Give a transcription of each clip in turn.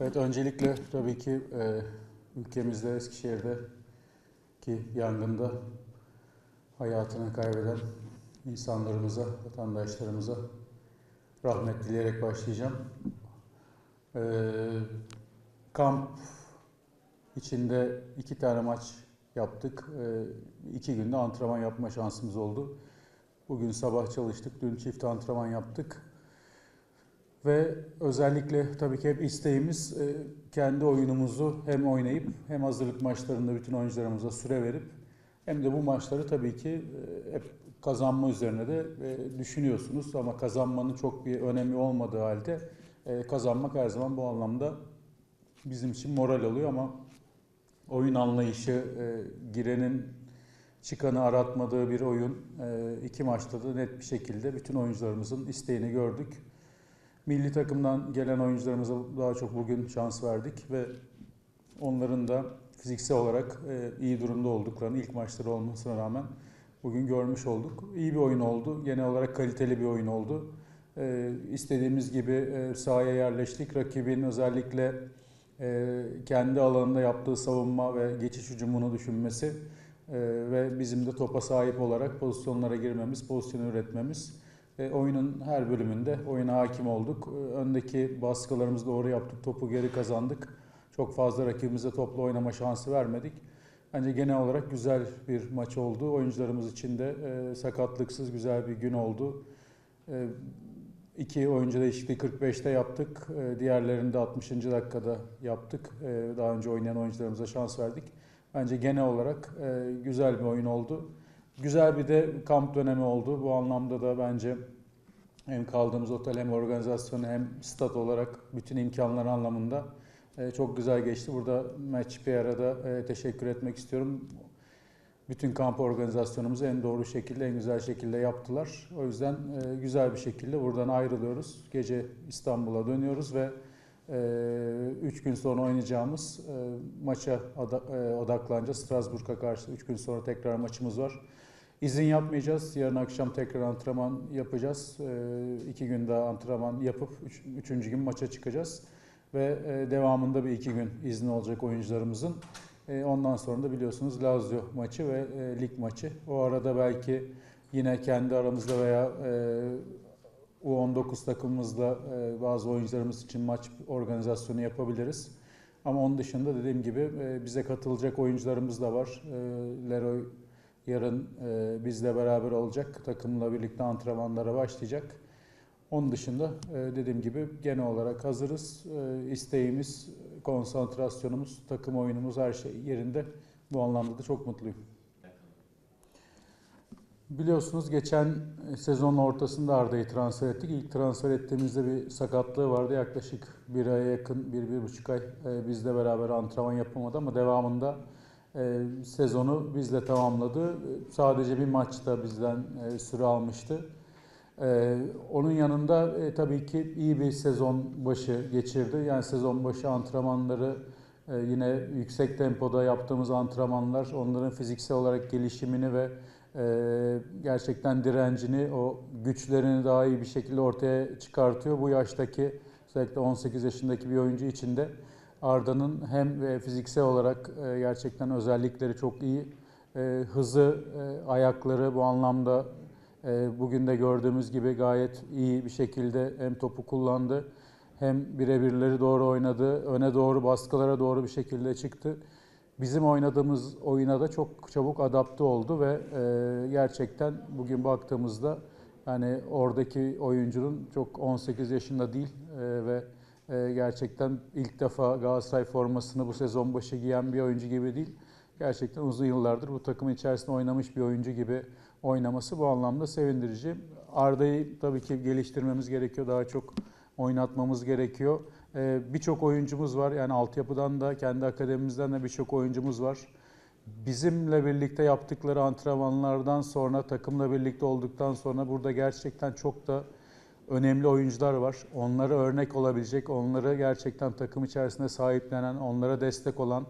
Evet, öncelikle tabii ki e, ülkemizde Eskişehir'de ki yangında hayatını kaybeden insanlarımıza, vatandaşlarımıza rahmet dileyerek başlayacağım. E, kamp içinde iki tane maç yaptık. E, iki günde antrenman yapma şansımız oldu. Bugün sabah çalıştık, dün çift antrenman yaptık. Ve özellikle tabii ki hep isteğimiz e, kendi oyunumuzu hem oynayıp hem hazırlık maçlarında bütün oyuncularımıza süre verip hem de bu maçları tabii ki e, hep kazanma üzerine de e, düşünüyorsunuz ama kazanmanın çok bir önemi olmadığı halde kazanmak her zaman bu anlamda bizim için moral oluyor ama oyun anlayışı girenin çıkanı aratmadığı bir oyun iki maçta da net bir şekilde bütün oyuncularımızın isteğini gördük. Milli takımdan gelen oyuncularımıza daha çok bugün şans verdik ve onların da fiziksel olarak e, iyi durumda olduklarını ilk maçları olmasına rağmen bugün görmüş olduk. İyi bir oyun oldu. Genel olarak kaliteli bir oyun oldu. E, istediğimiz gibi e, sahaya yerleştik. Rakibin özellikle kendi alanında yaptığı savunma ve geçiş hücumunu düşünmesi ve bizim de topa sahip olarak pozisyonlara girmemiz, pozisyon üretmemiz e, oyunun her bölümünde oyuna hakim olduk. E, öndeki baskılarımızı doğru yaptık, topu geri kazandık. Çok fazla rakibimize toplu oynama şansı vermedik. Bence genel olarak güzel bir maç oldu. Oyuncularımız için de e, sakatlıksız güzel bir gün oldu. E, iki oyuncu değişikliği 45'te yaptık. E, diğerlerini de 60. dakikada yaptık. E, daha önce oynayan oyuncularımıza şans verdik. Bence genel olarak e, güzel bir oyun oldu. Güzel bir de kamp dönemi oldu. Bu anlamda da bence hem kaldığımız otel hem organizasyonu hem stat olarak bütün imkanlar anlamında e, çok güzel geçti. Burada Match bir arada e, teşekkür etmek istiyorum. Bütün kamp organizasyonumuzu en doğru şekilde, en güzel şekilde yaptılar. O yüzden e, güzel bir şekilde buradan ayrılıyoruz. Gece İstanbul'a dönüyoruz ve 3 gün sonra oynayacağımız maça odaklanacağız. Strasbourg'a karşı 3 gün sonra tekrar maçımız var. İzin yapmayacağız. Yarın akşam tekrar antrenman yapacağız. Ee, iki gün daha antrenman yapıp üç, üçüncü gün maça çıkacağız. Ve e, devamında bir iki gün izni olacak oyuncularımızın. E, ondan sonra da biliyorsunuz Lazio maçı ve e, lig maçı. O arada belki yine kendi aramızda veya U19 takımımızda bazı oyuncularımız için maç organizasyonu yapabiliriz. Ama onun dışında dediğim gibi bize katılacak oyuncularımız da var. Leroy Yarın e, bizle beraber olacak. Takımla birlikte antrenmanlara başlayacak. Onun dışında e, dediğim gibi genel olarak hazırız. E, isteğimiz, konsantrasyonumuz, takım oyunumuz her şey yerinde. Bu anlamda da çok mutluyum. Biliyorsunuz geçen sezonun ortasında Arda'yı transfer ettik. İlk transfer ettiğimizde bir sakatlığı vardı. Yaklaşık bir aya yakın, bir, bir buçuk ay e, bizle beraber antrenman yapamadı ama devamında e, sezonu bizle tamamladı. Sadece bir maçta bizden e, süre almıştı. E, onun yanında e, tabii ki iyi bir sezon başı geçirdi. Yani sezon başı antrenmanları e, yine yüksek tempoda yaptığımız antrenmanlar onların fiziksel olarak gelişimini ve e, gerçekten direncini, o güçlerini daha iyi bir şekilde ortaya çıkartıyor. Bu yaştaki özellikle 18 yaşındaki bir oyuncu için de Arda'nın hem fiziksel olarak e, gerçekten özellikleri çok iyi. E, hızı, e, ayakları bu anlamda bugün de gördüğümüz gibi gayet iyi bir şekilde hem topu kullandı hem birebirleri doğru oynadı. Öne doğru baskılara doğru bir şekilde çıktı. Bizim oynadığımız oyuna da çok çabuk adapte oldu ve gerçekten bugün baktığımızda yani oradaki oyuncunun çok 18 yaşında değil ve e, gerçekten ilk defa Galatasaray formasını bu sezon başı giyen bir oyuncu gibi değil. Gerçekten uzun yıllardır bu takımın içerisinde oynamış bir oyuncu gibi oynaması bu anlamda sevindirici. Arda'yı tabii ki geliştirmemiz gerekiyor. Daha çok oynatmamız gerekiyor. Ee, birçok oyuncumuz var. Yani altyapıdan da kendi akademimizden de birçok oyuncumuz var. Bizimle birlikte yaptıkları antrenmanlardan sonra, takımla birlikte olduktan sonra burada gerçekten çok da önemli oyuncular var. Onlara örnek olabilecek, onları gerçekten takım içerisinde sahiplenen, onlara destek olan.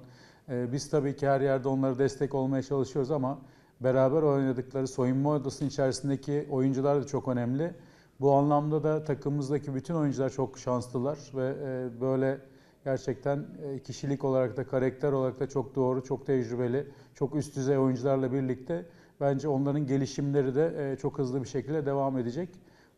E, biz tabii ki her yerde onlara destek olmaya çalışıyoruz ama beraber oynadıkları soyunma odasının içerisindeki oyuncular da çok önemli. Bu anlamda da takımımızdaki bütün oyuncular çok şanslılar ve e, böyle gerçekten e, kişilik olarak da karakter olarak da çok doğru, çok tecrübeli, çok üst düzey oyuncularla birlikte bence onların gelişimleri de e, çok hızlı bir şekilde devam edecek.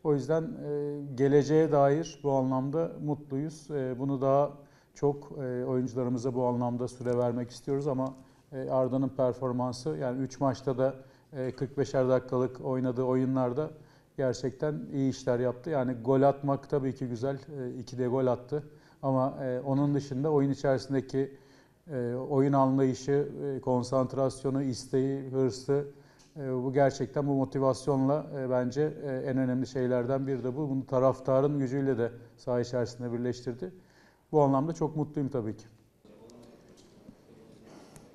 O yüzden e, geleceğe dair bu anlamda mutluyuz. E, bunu daha çok e, oyuncularımıza bu anlamda süre vermek istiyoruz ama e, Arda'nın performansı yani 3 maçta da e, 45'er dakikalık oynadığı oyunlarda gerçekten iyi işler yaptı. Yani gol atmak tabii ki güzel. E, iki de gol attı. Ama e, onun dışında oyun içerisindeki e, oyun anlayışı, e, konsantrasyonu, isteği, hırsı bu gerçekten bu motivasyonla e, bence e, en önemli şeylerden biri de bu. Bunu taraftarın gücüyle de saha içerisinde birleştirdi. Bu anlamda çok mutluyum tabii ki.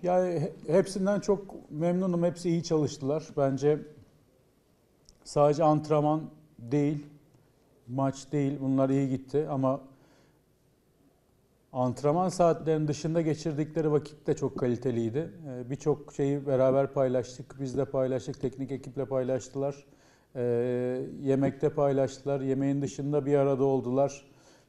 Yani he- hepsinden çok memnunum. Hepsi iyi çalıştılar. Bence sadece antrenman değil, maç değil. Bunlar iyi gitti ama antrenman saatlerinin dışında geçirdikleri vakit de çok kaliteliydi. Ee, Birçok şeyi beraber paylaştık. Biz de paylaştık. Teknik ekiple paylaştılar. Ee, yemekte paylaştılar. Yemeğin dışında bir arada oldular.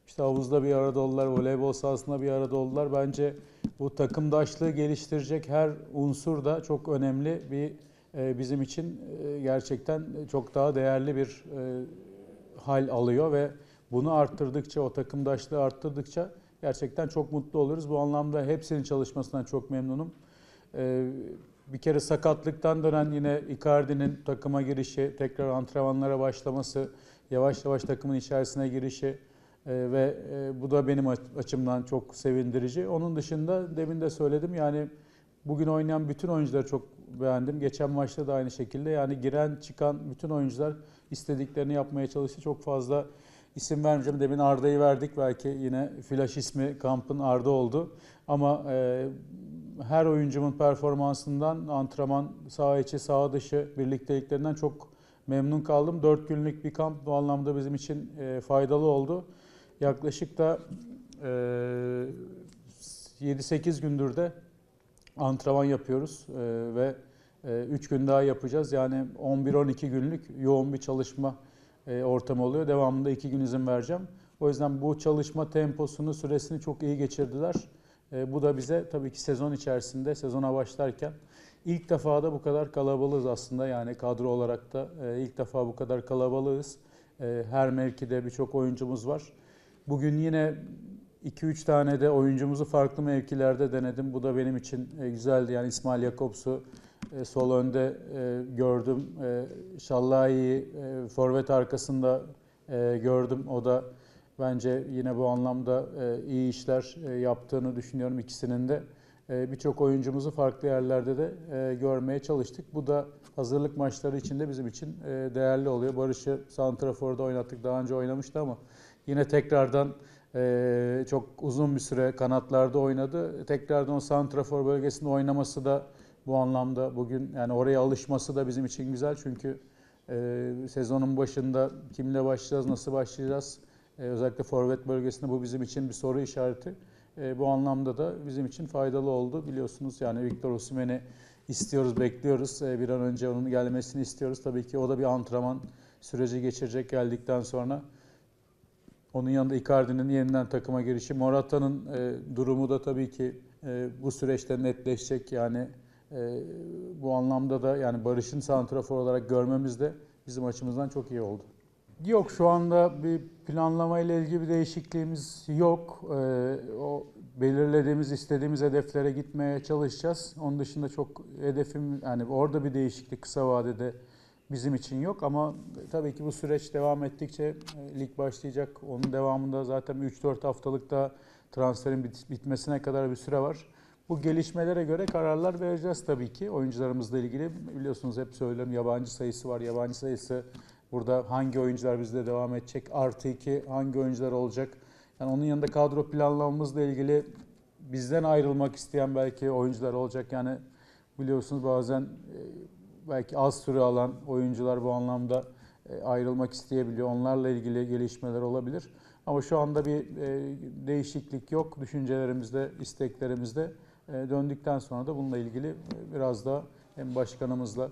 İşte havuzda bir arada oldular. Voleybol sahasında bir arada oldular. Bence bu takımdaşlığı geliştirecek her unsur da çok önemli bir e, bizim için e, gerçekten çok daha değerli bir e, hal alıyor ve bunu arttırdıkça, o takımdaşlığı arttırdıkça gerçekten çok mutlu oluruz. Bu anlamda hepsinin çalışmasından çok memnunum. Ee, Bir kere sakatlıktan dönen yine Icardi'nin takıma girişi, tekrar antrenmanlara başlaması, yavaş yavaş takımın içerisine girişi e, ve e, bu da benim açımdan çok sevindirici. Onun dışında demin de söyledim yani bugün oynayan bütün oyuncuları çok beğendim. Geçen maçta da aynı şekilde yani giren çıkan bütün oyuncular istediklerini yapmaya çalıştı. Çok fazla isim vermeyeceğim. Demin Arda'yı verdik. Belki yine flash ismi kampın Arda oldu. Ama e, her oyuncumun performansından antrenman, saha içi, saha dışı birlikteliklerinden çok memnun kaldım. 4 günlük bir kamp bu anlamda bizim için e, faydalı oldu. Yaklaşık da e, 7-8 gündür de antrenman yapıyoruz e, ve 3 gün daha yapacağız. Yani 11-12 günlük yoğun bir çalışma e, ortamı oluyor. Devamında 2 gün izin vereceğim. O yüzden bu çalışma temposunu, süresini çok iyi geçirdiler. E, bu da bize tabii ki sezon içerisinde, sezona başlarken ilk defa da bu kadar kalabalığız aslında. Yani kadro olarak da e, ilk defa bu kadar kalabalığız. E, her mevkide birçok oyuncumuz var. Bugün yine 2-3 tane de oyuncumuzu farklı mevkilerde denedim. Bu da benim için güzeldi. Yani İsmail Yakops'u e, sol önde e, gördüm. E, Şallahi'yi e, forvet arkasında e, gördüm. O da bence yine bu anlamda e, iyi işler e, yaptığını düşünüyorum ikisinin de. E, Birçok oyuncumuzu farklı yerlerde de e, görmeye çalıştık. Bu da hazırlık maçları için de bizim için e, değerli oluyor. Barış'ı Santrafor'da oynattık. Daha önce oynamıştı ama yine tekrardan e, çok uzun bir süre kanatlarda oynadı. Tekrardan o Santrafor bölgesinde oynaması da bu anlamda bugün yani oraya alışması da bizim için güzel çünkü e, sezonun başında kimle başlayacağız, nasıl başlayacağız? E, özellikle forvet bölgesinde bu bizim için bir soru işareti. E, bu anlamda da bizim için faydalı oldu. Biliyorsunuz yani Victor Osimhen'i istiyoruz, bekliyoruz. E, bir an önce onun gelmesini istiyoruz. Tabii ki o da bir antrenman süreci geçirecek geldikten sonra. Onun yanında Icardi'nin yeniden takıma girişi. Morata'nın e, durumu da tabii ki e, bu süreçte netleşecek. Yani e, bu anlamda da yani Barış'ın santrafor olarak görmemiz de bizim açımızdan çok iyi oldu. Yok şu anda bir planlama ile ilgili bir değişikliğimiz yok. E, o belirlediğimiz, istediğimiz hedeflere gitmeye çalışacağız. Onun dışında çok hedefim yani orada bir değişiklik kısa vadede bizim için yok ama tabii ki bu süreç devam ettikçe e, lig başlayacak. Onun devamında zaten 3-4 haftalık da transferin bit- bitmesine kadar bir süre var. Bu gelişmelere göre kararlar vereceğiz tabii ki oyuncularımızla ilgili. Biliyorsunuz hep söylüyorum yabancı sayısı var. Yabancı sayısı burada hangi oyuncular bizde devam edecek? Artı iki hangi oyuncular olacak? Yani onun yanında kadro planlamamızla ilgili bizden ayrılmak isteyen belki oyuncular olacak. Yani biliyorsunuz bazen e, belki az süre alan oyuncular bu anlamda e, ayrılmak isteyebiliyor. Onlarla ilgili gelişmeler olabilir. Ama şu anda bir e, değişiklik yok. Düşüncelerimizde, isteklerimizde döndükten sonra da bununla ilgili e, biraz da hem başkanımızla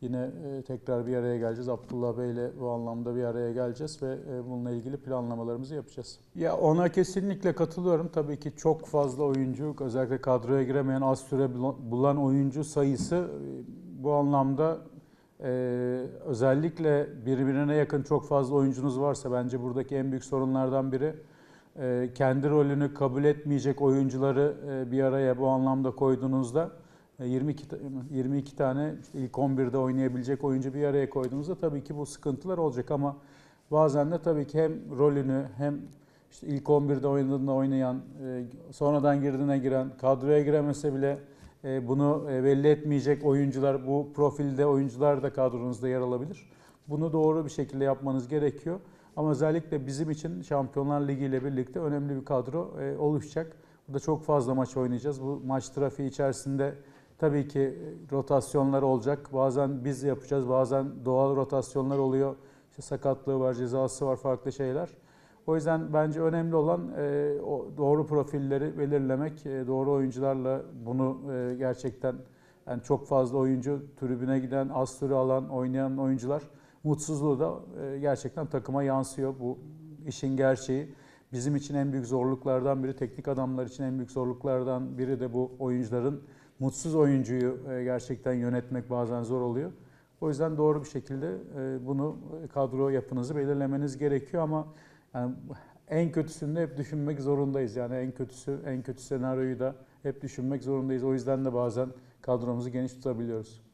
Yine e, tekrar bir araya geleceğiz. Abdullah Bey ile bu anlamda bir araya geleceğiz ve e, bununla ilgili planlamalarımızı yapacağız. Ya ona kesinlikle katılıyorum. Tabii ki çok fazla oyuncu, özellikle kadroya giremeyen az süre bulan oyuncu sayısı e, bu anlamda e, özellikle birbirine yakın çok fazla oyuncunuz varsa bence buradaki en büyük sorunlardan biri e, kendi rolünü kabul etmeyecek oyuncuları e, bir araya bu anlamda koyduğunuzda e, 22 ta- 22 tane işte ilk 11'de oynayabilecek oyuncu bir araya koyduğunuzda tabii ki bu sıkıntılar olacak ama bazen de tabii ki hem rolünü hem işte ilk 11'de oynadığında oynayan, e, sonradan girdiğine giren, kadroya giremese bile e, bunu e, belli etmeyecek oyuncular, bu profilde oyuncular da kadronuzda yer alabilir. Bunu doğru bir şekilde yapmanız gerekiyor. Ama özellikle bizim için Şampiyonlar Ligi ile birlikte önemli bir kadro e, oluşacak. Burada çok fazla maç oynayacağız. Bu maç trafiği içerisinde tabii ki e, rotasyonlar olacak. Bazen biz yapacağız, bazen doğal rotasyonlar oluyor. İşte sakatlığı var, cezası var, farklı şeyler. O yüzden bence önemli olan e, doğru profilleri belirlemek, doğru oyuncularla bunu gerçekten yani çok fazla oyuncu tribüne giden, az alan, oynayan oyuncular mutsuzluğu da e, gerçekten takıma yansıyor. Bu işin gerçeği. Bizim için en büyük zorluklardan biri, teknik adamlar için en büyük zorluklardan biri de bu oyuncuların mutsuz oyuncuyu e, gerçekten yönetmek bazen zor oluyor. O yüzden doğru bir şekilde e, bunu kadro yapınızı belirlemeniz gerekiyor ama yani en kötüsünü de hep düşünmek zorundayız. Yani en kötüsü, en kötü senaryoyu da hep düşünmek zorundayız. O yüzden de bazen kadromuzu geniş tutabiliyoruz.